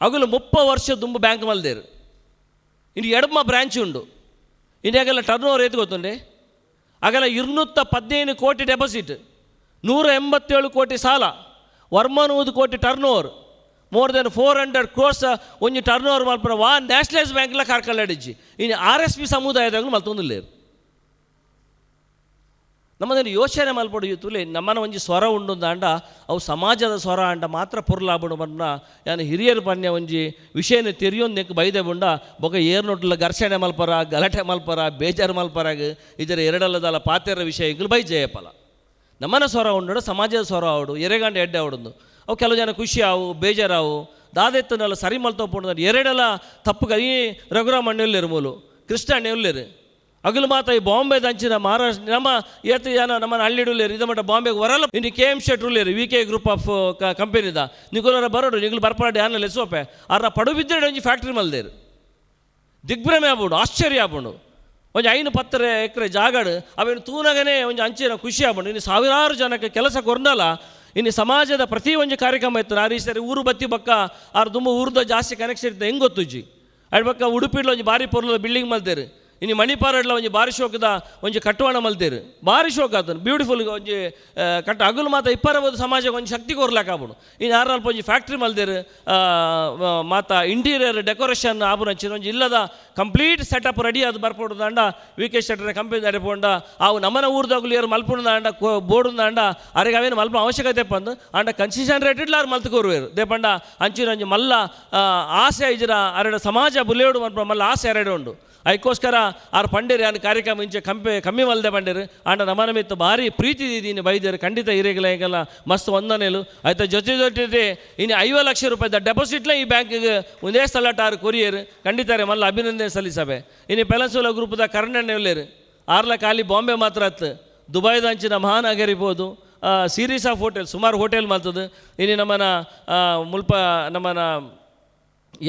ಅಗಲು ಮುಪ್ಪ ವರ್ಷ ದುಂಬು ಬ್ಯಾಂಕ್ ಮಲ್ದೇರು. ಇನ್ನು ಎಡಮ ಬ್ರಾಂಚ್ ಉಂಡು. ಇನ್ನೆಲ್ಲ ಟರ್ನ್ ಓವರ್ ಏತು ಗೊತ್ತುಂಡೆ? ಆಗಲ್ಲ ಇರುನೂತ್ತ ಪದಿನೈದು ಕೋಟಿ ಡೆಪಾಸಿಟ್, ನೂರ ಎಂಬತ್ತೇಳು ಕೋಟಿ ಸಾಲ, ವರ್ಮನೂದು ಕೋಟಿ turn over more than four hundred crores ಒಂಜಿ ಟರ್ನ್ ಓವರ್ ಮಲ್ಪನ ವಾ ನ್ಯಾಷನಲೈಸ್ ಬ್ಯಾಂಕ್ಲ ಕಾರ್ಕಲ್ಲಾಡಿಜ್ಜಿ ಇನ್ನು ಆರ್ ಎಸ್ ಪಿ ಸಮುದಾಯದಾಗಲೂ ಮಲ್ತೊಂದಿಲ್ಲೇರು ನಮ್ಮದನ್ನು ಯೋಚನೆ ಮಲ್ಪಡು ತುಲೆ ನಮ್ಮನ ಒಂಜಿ ಸ್ವರ ಉಂಡು ಅಂಡ, ಅವು ಸಮಾಜದ ಸ್ವರ ಅಂಡ ಮಾತ್ರ ಪುರ್ಲಾಬುಡು ಬಣ್ಣ ಯಾನು ಹಿರಿಯರು ಪನ್ಯ ಒಂಜಿ ವಿಷಯನ ತೆರಿಯೊಂದು ನೆಕ್ ಬೈದೆ ಬುಂಡ, ಬೊಕ ಏರ್ನೊಟ್ಲ ಘರ್ಷಣೆ ಮಲ್ಪರ, ಗಲಾಟೆ ಮಲ್ಪರ, ಬೇಜಾರು ಮಲ್ಪರಾಗ, ಇದರ ಎರಡಲ್ಲದಲ್ಲ ಪಾತೆರ ವಿಷಯಗಳು ಬೈ ಜಯಪಲ ನಮ್ಮನ ಸ್ವರ ಉಂಡು ಸಮಾಜದ ಸ್ವರ ಅವಡು ಎರೆಗಂಡ ಎಡ್ಡೆ ಅವಡೊಂದು ಅವು ಕೆಲವು ಜನ ಖುಷಿ ಆವು ಬೇಜಾರಾವು. ದಾದೆತ್ತನಲ್ಲ ಸರಿ ಪೋಣದ ಎರಡೆಲ್ಲ ತಪ್ಪು ಈ ರಘುರಾಮ್ ಅಣ್ಣೆಲ್ಲೇರು ಮೂಲು. ಕೃಷ್ಣ ಅಣ್ಣೆಲ್ಲೇರು ಅಗಲು ಮಾತ ಈ ಬಾಂಬೆ ದಂಚಿನ ಮಹಾರಾಷ್ಟ್ರ ನಮ್ಮ ಏತು ಜನ ನಮ್ಮ ಹಳ್ಳಿಡುಲ್ಲೇರು, ಇದು ಮಟ್ಟ ಬಾಂಬೆಗೆ ಬರಲ್ಲ ಇನ್ನು K M Shet V K group of ಕಂಪೆನಿದ. ನಿಗುಲರ ಬರೋಡು ನಿಗುಲು ಬರ್ಪಾಡಿ ಯಾನ ಲೆಸೋಪೆ ಅರ ಪಡು ಬಿದ್ದರೆ ಒಂಜಿ ಫ್ಯಾಕ್ಟ್ರಿ ಮಲ್ದೇರು. ದಿಗ್ಭ್ರಮೆ ಆಗ್ಬೋದು ಆಶ್ಚರ್ಯ ಆಗ್ಬೋದು ಒಂದು ಐನು ಪತ್ತರೆ ಎಕರೆ ಜಾಗಡು, ಅವೇನು ತೂನಗನೇ ಒಂಜಿ ಅಂಚಿನ ಖುಷಿ ಆಗ್ಬೋದು ಇನ್ನು ಸಾವಿರಾರು ಜನಕ್ಕೆ ಕೆಲಸ ಕೊರ್ನಲ್ಲ ಇನ್ನು ಸಮಾಜದ ಪ್ರತಿ ಒಂದು ಕಾರ್ಯಕ್ರಮ ಇತ್ತು. ಆ ಸರಿ ಊರು ಬತ್ತಿ ಬಕ್ಕ ಅವ್ರ ತುಂಬ ಊರ್ದ ಜಾಸ್ತಿ ಕನೆಕ್ಷನ್ ಇರ್ತದೆ ಹೆಂಗೆ ಗೊತ್ತುಜ್ಜಿ ಅಡ್ ಬಕ್ಕ ಉಡುಪಿಡ್ಲೊಂದು ಬಾರಿ ಪೊರ್ಲ ಬಿಲ್ಡಿಂಗ್ ಮಲ್ತೇರು. ಇನ್ನು ಮಣಿಪಾರಡ್ಲ ಒಂಜಿ ಬಾರಿ ಶೋಕದ ಒಂಜಿ ಕಟ್ಟುವಣ ಮಲ್ತೇರು. ಬಾರಿ ಶೋಕ ಆತನು. ಬ್ಯೂಟಿಫುಲ್ ಒಂಜಿ ಕಟ್ಟ ಅಗುಲು ಮಾತ ಇಪ್ಪರಬೋದು ಸಮಾಜಕ್ಕೆ ಒಂಜಿ ಶಕ್ತಿ ಕೊರ್ಲಾಕ ಆಗ್ಬಿಡು. ಇನ್ನು ಯಾರು ಅಲ್ಪ ಒಂಜಿ ಫ್ಯಾಕ್ಟ್ರಿ ಮಲ್ದೇರು ಮಾತ ಇಂಟೀರಿಯರ್ ಡೆಕೋರೇಷನ್ ಆಬುನಂಚಿನ ಒಂಜಿ ಇಲ್ಲದ ಕಂಪ್ಲೀಟ್ ಸೆಟಪ್ ರೆಡಿ ಅದು ಬರ್ಪೋಡು ದಾಂಡ ವಿ ಕೆ ಶೆಟ್ಟರ್ ಕಂಪನಿ ನಡೆಪೋಂಡ ಅವು ನಮ್ಮನ ಊರ್ದಾಗಲು ಯಾರು ಮಲ್ಪುಣ ದಾಂಡ ಬೋರ್ಡ್ ದಾಂಡ. ಅರೆಗೆ ಮಲ್ಪ ಅವಶ್ಯಕತೆ ಪಂದು. ಅಂಡ ಕನ್ಸಿಷನ್ ರೇಟ್ ಇಡ್ಲಾರು ಮಲ್ತುಕೋರುವೇರು ದೇಪಂಡ ಅಂಚಿನ ಒಂಜಿ ಮಲ್ಲ ಆಸೆ ಇಜ್ರ ಅರೆಡ ಸಮಾಜ ಬುಲೇಡು ಮಲ್ಪ ಮಲ್ಲ ಆಸೆ ಎರಡು ಉಂಡು. ಅದಕ್ಕೋಸ್ಕರ ಆರು ಪಂಡೇರಿ ಯಾನು ಕಾರ್ಯಕ್ರಮ ಇಂಚೆ ಕಂಪೆ ಕಮ್ಮಿ ಮಲ್ದೆ ಪಂಡೇರು. ಆಂಡ ನಮನ ಮಿತ್ತು ಭಾರಿ ಪ್ರೀತಿ ಇದೀನಿ ಬೈದೇರು ಖಂಡಿತ ಇರೇಗಿಲ್ಲ ಈಗೆಲ್ಲ ಮಸ್ತ್ ವಂದನೆಲು. ಆಯ್ತಾ ಜೊತೆ ಜೊತೆ ಇನ್ನು ಐವ ಲಕ್ಷ ರೂಪಾಯಿದ ಡೆಪಾಸಿಟ್ಲೇ ಈ ಬ್ಯಾಂಕಿಗೆ ಒಂದೇ ಸಲ ಟಾರು ಕೊರಿಯರು. ಖಂಡಿತ ರೀ, ಮಲ್ಲ ಅಭಿನಂದನೆ ಸಲ್ಲಿಸಬೆ. ಇನ್ನು ಪೆಲಸೋಲ ಗ್ರೂಪದ ಕರ್ಣಣ್ಣ ಒಲ್ಲೇರು ಆರ್ಲ ಖಾಲಿ ಬಾಂಬೆ ಮಾತ್ರ ಹತ್ತು ದುಬೈದ ಅಂಚಿನ ಮಹಾನಗರ ಇರ್ಬೋದು. ಸೀರೀಸ್ ಆಫ್ ಹೋಟೆಲ್, ಸುಮಾರು ಹೋಟೆಲ್ ಮಾತದು ಇನ್ನು ನಮ್ಮನ ಮುಲ್ಪ, ನಮ್ಮನ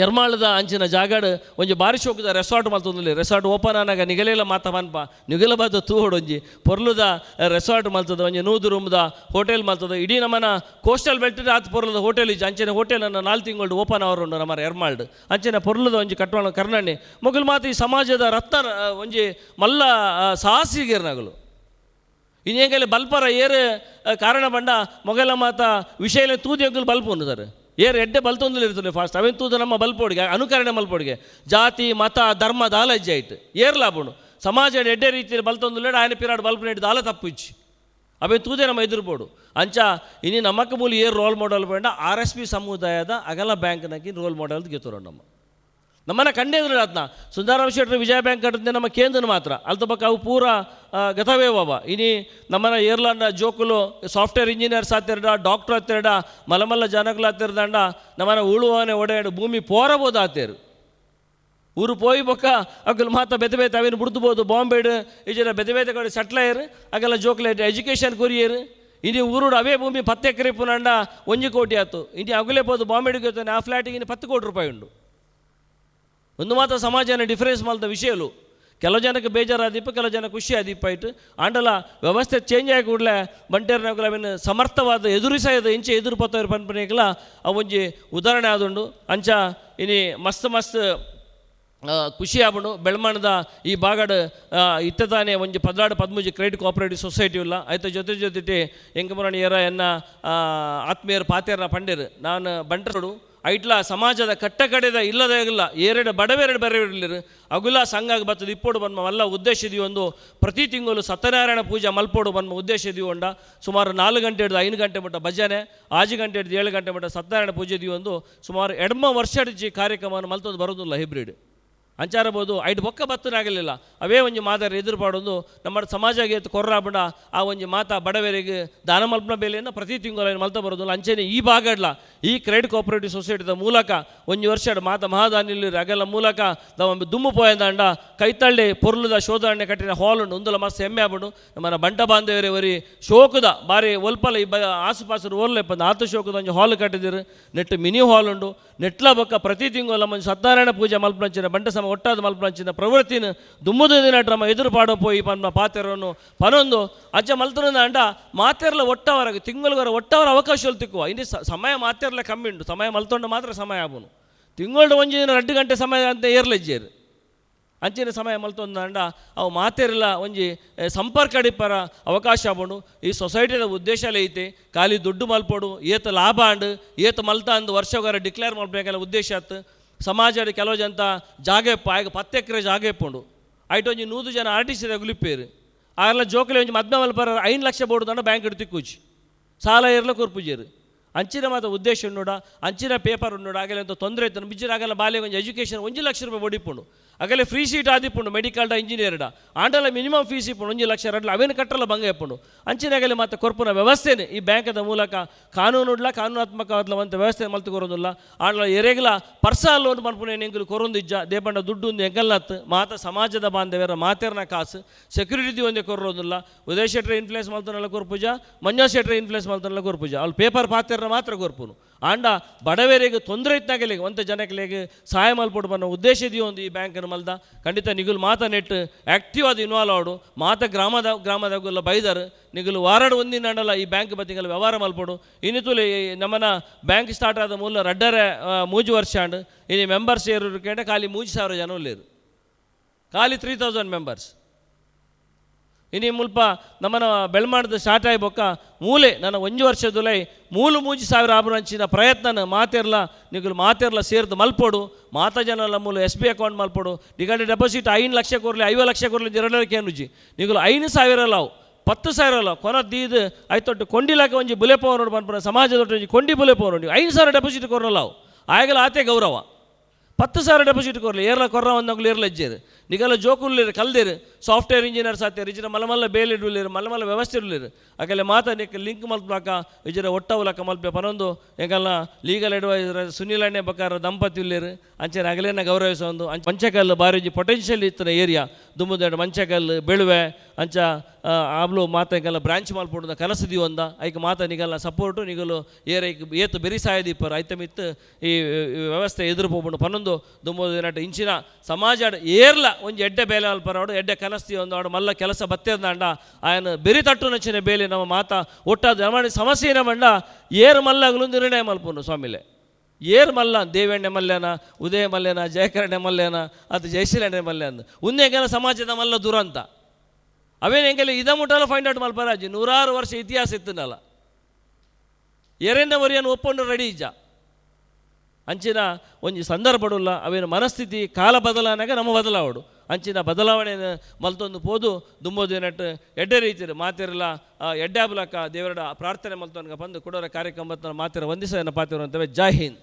ಎರ್ಮಾಳದ ಅಂಚಿನ ಜಾಗಡ್ ಒಂಜಿ ಬಾರಿ ಶೋಕದ ರೆಸಾರ್ಟ್ ಮಲ್ತೊಂದುಲ್ಲೆ ರೆಸಾರ್ಟ್ ಓಪನ್ ಆನಾಗ ನಿಗಲೇಲ ಮಾತ ಮನ್ಪ ನಿಗಲ ಬಾದ ತೂಹೋಡು ಒಂಜಿ. ಪೊರ್ಲುದ ರೆಸಾರ್ಟ್ ಮಲ್ತದ ಒಂಜಿ ನೂದು ರೂಮ್ದ ಹೋಟೆಲ್ ಮಲ್ತದ ಇಡೀ ನಮ್ಮನ ಕೋಸ್ಟಲ್ ಬೆಲ್ಟ್ ಆತ್ ಪೊರ್ಲದ ಹೋಟೆಲ್ ಇಜ್ಜಿ. ಅಂಚಿನ ಹೋಟೆಲ್ ಅನ್ನ ನಾಲ್ ತಿಂಗಳು ಓಪನ್ ಆವರುಂಡು ನಮ್ಮ ಎರ್ಮಾಲ್ಡ್ ಅಂಚಿನ ಪೊರ್ಲದ ಒಂಜಿ ಕಟ್ಟಣ ಕರ್ನಾಣಿ ಮೊಗಲ್ ಮಾತು ಈ ಸಮಾಜದ ರತ್ನ ಒಂಜಿ ಮಲ್ಲ ಸಾಹಸಿ ಗಿರ್ನಗಳು ಇನ್ನೇಂಗೆಲ್ಲ ಬಲ್ಪರ ಏರು ಕಾರಣ ಬಂಡ ಮೊಗಲ ಮಾತ ವಿಷಯ ತೂದಿ ಬಲ್ಪ ಉಂಡು ಉಂಟು ಏರ್ ಎಡ್ಡೆ ಬಲ್ತೊಂದುಲಿರ್ತದೆ ಫಾಸ್ಟ್ ಅವೇನು ತೂದು ನಮ್ಮ ಬಲ್ಪೋಡಿಗೆ, ಅನುಕರಣೆ ಮಲ್ಪೋಡಿಗೆ ಜಾತಿ, ಮತ, ಧರ್ಮ, ದಾಲಜ್ಜೆ ಆಯ್ತು. ಏರ್ ಲಾಭನು ಸಮಾಜ ಎಡ್ಡೆ ರೀತಿಯಲ್ಲಿ ಬಲ್ತೊಂದುಲೇಡು ಆಯನ ಪಿರಾಡ್ ಬಲ್ಪ ನೆಟ್ಟು ದಾಲ ತಪ್ಪಿಚ್ಚಿ ಅವೇ ತೂದೆ ನಮ್ಮ ಎದುರುಬೋಡು. ಅಂಚ, ಇನ್ನು ನಮ್ಮಕ್ಕ ಮೂಲ ಏರ್ ರೋಲ್ ಮಾಡೆಲ್ ಬೇಡ. ಆರ್ ಎಸ್ ಪಿ ಸಮುದಾಯದ ಅಗಲ ಬ್ಯಾಂಕ್ನಾಗಿ ರೋಲ್ ಮಾಡೆಲ್ ಗೆತ್ತೋರು ನಮ್ಮ. ನಮ್ಮನ್ನ ಕಂಡೇ ಇದ್ರು ಅದನ್ನ ಸುಂದರಾಮ ಶೆಟ್ಟರು ವಿಜಯ ಬ್ಯಾಂಕ್ ಕಟ್ಟಿದ್ದೆ ನಮ್ಮ ಕೇಂದ್ರ ಮಾತ್ರ. ಅಲ್ಲಿ ಪಕ್ಕ ಅವು ಪೂರ ಗತವೇ ಬಾಬ ಇನಿ ನಮ್ಮನ ಏರ್ಲಾಂಡ, ಜೋಕುಲು, ಸಾಫ್ಟ್ವೇರ್ ಇಂಜಿನಿಯರ್ಸ್ ಆತಿರ್ಡ ಡಾಕ್ಟರ್ ಆತಿರ್ಡ ಮಲಮಲ್ಲ ಜನಗಳು ಆತಿರ್ದಂಡ ನಮ್ಮನ ಉಳುವನೆ ಒಡೆಯಡು ಭೂಮಿ ಪೋರಬೋದು ಆತೇರು ಊರು ಪೋಯಿ ಬೊಕ್ಕ ಅಗಲ್ ಮಾತ ಬೆತೆ ಬೇತೆ ಅವೇನು ಬಿಡ್ದುಬೋದು. ಬಾಂಬೆಡ್ ಈಜರ ಬೆತೆ ಬೇತೆ ಕಡೆ ಸೆಟ್ಲಾಯರು ಅಗಲ ಜೋಕ್ಲೇಟ್ ಎಜುಕೇಷನ್ ಕೊರಿಯರು. ಇನಿ ಊರುಡು ಅವೇ ಭೂಮಿ ಪತ್ತೆ ಎಕರೆ ಪುನಂಡ ಒಂಜಿ ಕೋಟಿ ಆತು ಇನಿ ಅಗಲೇ ಬೋದು ಬಾಂಬೆಡ್ಗೆ ಆ ಫ್ಲ್ಯಾಟಿಗೆ ಇನ್ನು ಪತ್ತು ಕೋಟಿ ರೂಪಾಯಿ ಉಂಡು. ಒಂದು ಮಾತ್ರ ಸಮಾಜನ ಡಿಫರೆನ್ಸ್ ಮಾಡಿದ ವಿಷಯಲು ಕೆಲವು ಜನಕ್ಕೆ ಬೇಜಾರಾದೀಪ ಕೆಲವು ಜನ ಖುಷಿ ಆದೀಪ ಆಂಡಲ, ವ್ಯವಸ್ಥೆ ಚೇಂಜ್ ಆಗಿ ಕೂಡಲೇ ಬಂಟೇರ್ನಾಗಲ ಅವೇನು ಸಮರ್ಥವಾದ ಎದುರಿಸದ ಇಂಚೆ ಎದುರು ಪತ್ತವ್ರ ಆ ಅವೊಂಜಿ ಉದಾಹರಣೆ ಆದುಂಡು ಅಂಚ ಇನಿ ಮಸ್ತ್ ಮಸ್ತ್ ಖುಷಿ ಆಗ್ಬಿಡು. ಬೆಳ್ಮಣದ ಈ ಬಾಗಡ್ ಇತ್ತ ತಾನೇ ಒಂಜಿ ಪದ್ನಾಡು ಪದ್ಮೂಜಿ ಕ್ರೆಡಿಟ್ ಕೋಆಪರೇಟಿವ್ ಸೊಸೈಟಿ ಇಲ್ಲ ಆಯ್ತು, ಜೊತೆ ಜೊತೆ ಎಂಕಮರಣಿ ಏರ ಎನ್ನ ಆತ್ಮೀಯರ ಪಾತೆರ್ನ ಪಂಡಿರು. ನಾನು ಬಂಟರು ಐಟ್ಲ ಸಮಾಜದ ಕಟ್ಟ ಕಡೆದ ಇಲ್ಲದ ಇಲ್ಲ. ಎರಡು ಬಡವೆರಡು ಬರೆಯಿರ್ಲಿರು ಅಗುಲ ಸಂಘ ಬರ್ತದೆ ಇಪ್ಪೋಡು ಬನ್ಮ ಮಲ್ಲ ಉದ್ದೇಶದಿ ಒಂದು ಪ್ರತಿ ತಿಂಗಳು ಸತ್ಯನಾರಾಯಣ ಪೂಜೆ ಮಲ್ಪೋಡು ಬನ್ಮ ಉದ್ದೇಶದಿ ಒಂಡ ಸುಮಾರು ನಾಲ್ಕು ಗಂಟೆ ಹಿಡಿದು ಐದು ಗಂಟೆ ಮಟ್ಟ ಭಜನೆ. ಆಜು ಗಂಟೆ ಹಿಡಿದು ಏಳು ಗಂಟೆ ಮಟ್ಟ ಸತ್ಯನಾರಾಯಣ ಪೂಜೆ ಒಂದು ಸುಮಾರು ಎಡ್ಮ ವರ್ಷ ಕಾರ್ಯಕ್ರಮ ಮಲ್ತೊಂದು ಬರೋದಿಲ್ಲ ಹೈಬ್ರಿಡ್. ಅಂಚಾರಬಹುದು, ಐದು ಬೊಕ್ಕ ಬತ್ತನಾಗಲಿಲ್ಲ. ಅವೇ ಒಂಜಿ ಮಾದರಿ ಎದುರು ಪಾಡೊಂದು ನಮ್ಮ ಸಮಾಜಗೆ ಎತ್ತು ಕೊರ್ರಾಬಿಡ, ಆ ಒಂಜಿ ಮಾತ ಬಡವರಿಗೆ ದಾನ ಮಲ್ಪನ ಬೆಲೆಯನ್ನು ಪ್ರತಿ ತಿಂಗಳು ಮಲ್ತ ಬರೋದು. ಅಂಚೆನೆ ಈ ಭಾಗಡ್ಲ ಈ ಕ್ರೆಡಿಟ್ ಕೋಆಪರೇಟಿವ್ ಸೊಸೈಟಿದ ಮೂಲಕ ಒಂಜಿ ವರ್ಷ ಮಾತ ಮಹಾದಾನಿಲಿ ಅಗಲ ಮೂಲಕ ನಮ್ಮ ದುಮ್ಮು ಪೋಯಂದಾಂಡ ಕೈತಳ್ಳಿ ಪೊರ್ಲುದ ಶೋಧನೆ ಕಟ್ಟಿನ ಹಾಲ್ ಉಂಡು ಒಂದಲ ಮಸ್ತ್ ಹೆಮ್ಮೆ ಆಗ್ಬಿಡು. ನಮ್ಮ ಬಂಟ ಬಾಂಧವರೇ ವರಿ, ಶೋಕದ, ಬಾರಿ ಒಲ್ಪಲ ಈ ಬ ಆಸುಪಾಸು ಓರ್ಲೆ ಆತ ಶೋಕದ ಒಂಜಿ ಹಾಲ್ ಕಟ್ಟಿದಿರು. ನೆಟ್ಟು ಮಿನಿ ಹಾಲ್ ಉಂಡು ನೆಟ್ಲ ಬೊಕ್ಕ ಪ್ರತಿ ತಿಂಗಳು ಮಂಜು ಸತ್ಯನಾರಾಯಣ ಪೂಜೆ ಮಲ್ಪಂಚಿನ ಬಂಟ ಸಮ ಒಟ್ಟಾದ ಮಲ್ಪಂಚಿನ ಪ್ರವೃತ್ತಿನ ನಮ್ಮ ಎದುರು ಪಾಡೋ ಪೋಯಿ ಪನ್ನ ಪಾತೆರನ್ನು ಪನೊಂದು ಅಜ್ಜ ಮಲ್ತನ ಅಂಡ ಮಾತೆರ್ಲ ಒಟ್ಟವರಾಗ, ತಿಂಗಳಿಗರ ಒಟ್ಟವರ ಅವಕಾಶಗಳು ತಿಕ್ಕುವ. ಇಂದಿ ಸಮಯ ಮಾತೆರ್ಲ ಉಂಟು. ಸಮಯ ಮಲ್ತೊಂಡು ಮಾತ್ರ ಸಮಯ ಆಗುನು. ತಿಂಗಳು ಒಂಜಿ ದಿನ ರಡ್ಡು ಗಂಟೆ ಸಮಯ ಅಂತ ಏರ್ಲೆಜ್ಜೇರು. ಅಂಚಿನ ಸಮಯ ಮಲ್ತೊಂದಂಡ ಅವು ಮಾತೆರ್ಲ ಒಂಜಿ ಸಂಪರ್ಕ ಅಡಿಪರ ಅವಕಾಶ ಆಪುಂಡು ಈ ಸೊಸೈಟಿದ ಉದ್ದೇಶಲೇ ಐತೆ, ಖಾಲಿ ದುಡ್ಡು ಮಲ್ಪಡು, ಏತ ಲಾಭ ಅಂಡು, ಏತ ಮಲ್ತ ಅಂದು ವರ್ಷಗಾರ ಡಿಕ್ಲೇರ್ ಮಾಡಬೇಕಲ್ಲ ಉದ್ದೇಶ ಆತು. ಸಮಾಜದ ಕೆಲವು ಜನ ಜಾಗ ಇಪ್ಪ ಆಗ ಪತ್ತು ಎಕರೆ ಜಾಗ ಇಪ್ಪುಂಡು ಒಂಜಿ ನೂದು ಜನ ಆರ್ಟಿಸ್ಟ್ ಗುಲಿಪ್ಪೇರು ಆಗಲ್ಲ ಜೋಕಲಿ ಒಂಜಿ ಮದ್ಮೆ ಮಲ್ಪರ ಐದು ಲಕ್ಷ ಬೋಡು ಬ್ಯಾಂಕ್ ಇಡ್ತಿ ತಿಕ್ಕುಜಿ ಸಾಲ ಇರಲ ಕೊರ್ಪುಜೇರು ಅಂಚಿನ ಮಾತ ಉದ್ದೇಶ ಉಂಡುಡ ಅಂಚಿನ ಪೇಪರ್ ಉಂಡುಡ ಆಗಲೇ ಅಂತ ತೊಂದರೆ ಇತ್ತು ಬಿಜ್ಜಿನ ಆಗಲ್ಲ ಬಾಲ್ಯ ಒಂಜಿ ಎಜುಕೇಷನ್ ಒಂಜಿ ಲಕ್ಷ ರೂಪಾಯಿ ಬಡಿಪುಂಡು ಆಗಲೇ ಫ್ರೀ ಸೀಟ್ ಆದಿಪ್ಪುಂಡು ಮೆಡಿಕಲ್ಡ ಇಂಜಿನಿಯರ್ಡ ಆಂಡಲ ಮಿನಿಮಮ್ ಫೀಸ್ ಇಪ್ಪುಂಡು, ಒಂಜಿ ಲಕ್ಷ ರಡ್ಲ. ಅವೇನು ಕಟ್ಟಲ್ಲ ಬಂಗ ಇಪ್ಪುಂಡು. ಅಂಚಿನಾಗಲೇ ಮತ್ತೆ ಕೊರ್ಪುನ ವ್ಯವಸ್ಥೆನೇ. ಈ ಬ್ಯಾಂಕದ ಮೂಲಕ ಕಾನೂನುಡ್ಲ ಕಾನೂನಾತ್ಮಕವಾದ ವ್ಯವಸ್ಥೆ ಮಲ್ತು ಕೊರೋದಿಲ್ಲ. ಆಂಡಲ ಎರೆಗ್ಲ ಪರ್ಸನಲ್ ಲೋನ್ ಮನ್ಪುನ ಎಂಕುಲು ಕೊರೊಂದಿಜ್ಜ. ದೇಪಂಡ ದುಡ್ಡು ಒಂದು ಎಂಕಲ್ನತ್ ಮಾತ ಸಮಾಜದ ಬಾಂಧವ್ಯರ ಮಾತೆರ್ನ ಕಾಸು. ಸೆಕ್ಯೂರಿಟಿ ಒಂದೇ ಕೊರೋದಿಲ್ಲ ಉದಯ ಶೆಟ್ರೆ ಇನ್ಫ್ಲೂಯೆನ್ಸ್ ಮಲ್ತನಲ್ಲ ಕೊರ್ಪುಜ. ಮಂಜಾ ಶೆಟ್ರೆ ಇನ್ಫ್ಲೂಯೆನ್ಸ್ ಮಲ್ತನಲ್ಲ ಕೊರ್ಪುಜ. ಅಲ್ಲಿ ಪೇಪರ್ ಪಾತೆರ್ನ ಮಾತ್ರ ಕೊರ್ಪುನು. ಆಂಡ ಬಡವರಿಗೆ ತೊಂದರೆ ಇತ್ತಾಗಲಿ ಒಂತ ಜನಕ್ಕೆ ಸಹಾಯ ಮಲ್ಪಡು ಬನ್ನೋ ಉದ್ದೇಶ ಇದೆಯೋ ಒಂದು ಈ ಬ್ಯಾಂಕನ್ನು ಮಲ್ದ. ಖಂಡಿತ ನಿಗುಲು ಮಾತ ನೆಟ್ಟು ಆ್ಯಕ್ಟಿವ್ ಆದ ಇನ್ವಾಲ್ವ್ ಆಡು. ಮಾತ ಗ್ರಾಮದ ಗ್ರಾಮದಾಗೆಲ್ಲ ಬೈದಾರು. ನಿಗುಲು ವಾರಾಡು ಒಂದಿನ ಅಂಡಲ್ಲ ಈ ಬ್ಯಾಂಕ್ ಬತ್ತಿಗೆಲ್ಲ ವ್ಯವಹಾರ ಮಲ್ಪಡು. ಇನ್ನಿತುಲಿ ನಮ್ಮನ ಬ್ಯಾಂಕ್ ಸ್ಟಾರ್ಟ್ ಆದ ಮೂಲ ರಡ್ಡರೆ ಮೂಜು ವರ್ಷ ಅಂಡ್. ಇನ್ನು ಮೆಂಬರ್ಸ್ ಏರು ಕೇಂದ್ರ ಖಾಲಿ ಮೂಜು ಸಾವಿರ ಜನ ಉಳ್ಳೇರು ಖಾಲಿ ತ್ರೀ ತೌಸಂಡ್ ಮೆಂಬರ್ಸ್ ಇನಿ ಮುಲ್ಪ ನಮ್ಮನ ಬೆಳ್ಮಾಡದ ಸ್ಟಾರ್ಟ್ ಆಗಿ ಬೊಕ್ಕ ಮೂಲೆ, ನನ್ನ ಒಂಜು ವರ್ಷದುಲೈ ಮೂಲು ಮೂಜಿ ಸಾವಿರ ಆಬರಂಚಿನ ಪ್ರಯತ್ನನ ಮಾತೆರ್ಲ, ನಿಗುಲು ಮಾತೆರ್ಲ ಸೇರ್ದು ಮಲ್ಪೋಡು. ಮಾತ ಜನಲ ಮೂಲು ಎಸ್ ಬಿ ಅಕೌಂಟ್ ಮಲ್ಪೋಡು. ನಿಗಡೆ ಡೆಪಾಸಿಟ್ ಐದು ಲಕ್ಷ ಕೊರಲಿ, ಐವತ್ತು ಲಕ್ಷ ಕೊರ್ಲಿ ಎರಡರಕ್ಕೆ ಏನುಜಿ ನಿಗುಲು ಐದು ಸಾವಿರ ಲಾವು ಪತ್ತು ಸಾವಿರ ಅಲ್ಲ ಕೊನ ದೀದು ಐತೊಟ್ಟು ಕೊಂಡಿಲಾಕ ಒಂಜಿ ಬುಲೆಪವ ನೋಡಿ ಬಂದ್ಬಿಡ ಸಮಾಜದೊಟ್ಟು ಒಂಜಿ ಕೊಂಡಿ ಬುಲೆಪವ ನೋಡಿ ಐದು ಸಾವಿರ ಡೆಪಾಸಿಟ್ ಕೊರಲ್ಲ ಅವು. ಆಗಲ ಆತೆ ಗೌರವ. ಪತ್ತು ಸಾವಿರ ಡೆಪಾಸಿಟ್ ಕೊರಲಿ, ಏರ್ಲ ಕೊರ್ರ ಒಂದು ಏರ್ಲ ಇಜ್ಜೇರು ನಿಗಲ್ಲ ಜೋಕುಲ್ಲೇರು ಕಲ್ದೇರು ಸಾಫ್ಟ್ವೇರ್ ಇಂಜಿನಿಯರ್ಸ್ ಆತೇರು ಇಜಿನ ಮಲಮಲ್ಲ ಮಲ್ಲ ಬೇಲೆ ಇಡುಲೇರು ಮಲ್ಲ ಮಲ್ಲ ವ್ಯವಸ್ಥೆ ಇಡಲೇರು ಅಕಲೆ ಮಾತ ನಿಕ್ಕ ಲಿಂಕ್ ಮಲ್ಪಾಕ ಇಜರ ಒಟ್ಟವಲಕ ಮಲ್ಪೆ ಪನೊಂದು ಎಂಗಲ್ಲ ಲೀಗಲ್ ಅಡ್ವೈಸರ್ ಸುನೀಲ್ ಅಣ್ಣೆ ಬಕಾರ ದಂಪತಿ ಉಳ್ಳೇರು ಅಂಚೆನ ಅಗಲೇನ ಗೌರವಿಸ ಒಂದು ಅಂಚ ಮಂಚಕಲ್ಲು ಬಾರಿ ಪೊಟೆನ್ಷಿಯಲ್ ಇತ್ತಿನ ಏರಿಯಾ. ದುಮ್ಮದ ಮಂಚಕಲ್ಲು ಬೆಳುವೆ. ಅಂಚ ಆಬ್ಲು ಮಾತ ಎಂಕಲ್ಲ ಬ್ರಾಂಚ್ ಮಲ್ಪುಂಡು ಕನಸದಿ ಒಂದ. ಐಕ ಮಾತ ನಿಗಲ್ಲ ಸಪೋರ್ಟು ನಿಗಲು ಏರೈಕ್ ಏತು ಬೆರಿ ಸಾಯದಿಪ್ಪರು ಐತ ಮಿತ್ತು ಈ ಈ ವ್ಯವಸ್ಥೆ ಎದುರು ಪೋಪುಂಡು ಪನ್ನೊಂದು ದುಮ್ಮದ ಇಂಚಿನ ಸಮಾಜ ಏರ್ಲ ಒಂಜಿ ಎಡ್ಡೆ ಬೇಲೆ ಅಲ್ಪರವಾಡು ಎಡ್ಡೆ ಕೆಲಸದಿ ಒಂದು ಮಲ್ಲ ಕೆಲಸ ಬತ್ತೆದಂಡ ಆಯನ ಬೆರಿ ತಟ್ಟು ನಚ್ಚಿನ ಬೇಲಿ ನಮ್ಮ ಮಾತ ಒಟ್ಟ ಜಮಾಣಿ ಸಮಸ್ಯೆ ಏನಮಂಡ ಏರು ಮಲ್ಲಗಳು ನಿರ್ಣಯ ಮಲ್ಪುನು ಸ್ವಾಮಿಲೆ. ಏರು ಮಲ್ಲ ದೇವೆಣ್ಣೆ ಮಲ್ಲೇನ, ಉದಯ ಮಲ್ಲೇನ, ಜಯಕರಣೆ ಮಲ್ಲೇನ, ಅದು ಜಯಶೀಲಣ್ಣೆ ಮಲ್ಲೆ ಅಂದ. ಉನ್ನೆಗೆಲ್ಲ ಸಮಾಜದ ಮಲ್ಲ ದುರಂತ. ಅವೇನು ಹೆಂಗೆಲ್ಲ ಇದ ಮುಟ್ಟಲ್ಲ ಫೈಂಡ್ ಔಟ್ ಮಲ್ಪರಾಜಿ, ನೂರಾರು ವರ್ಷ ಇತಿಹಾಸ ಇತ್ತನಲ್ಲ. ಎರಡನೇ ವರಿಯನ್ನು ಒಪ್ಪೊಂಡು ರೆಡಿ ಇಜ್ಜ. ಅಂಚಿನ ಒಂಜಿ ಸಂದರ್ಭಡುಲ್ಲ, ಅವೇನು ಮನಸ್ಥಿತಿ, ಕಾಲ ಬದಲಾನಾಗ ನಮ್ಮ ಬದಲಾವಡು. ಅಂಚಿನ ಬದಲಾವಣೆ ಮಲ್ತೊಂದು ಪೋದು, ದುಂಬೋದು ಏನಟ್ಟು ಎಡ್ಡೆ ರೀತಿರು ಮಾತಿರಲ್ಲ ಬುಲಕ ದೇವರ ಪ್ರಾರ್ಥನೆ ಮಲ್ತೊನ್ಗ ಬಂದು ಕೊಡೋರ ಕಾರ್ಯಕ್ರಮ ಮಾತಿರ ವಂದಿಸ ಪಾತಿರು ಅಂತವೆ ಜೈ ಹಿಂದ್.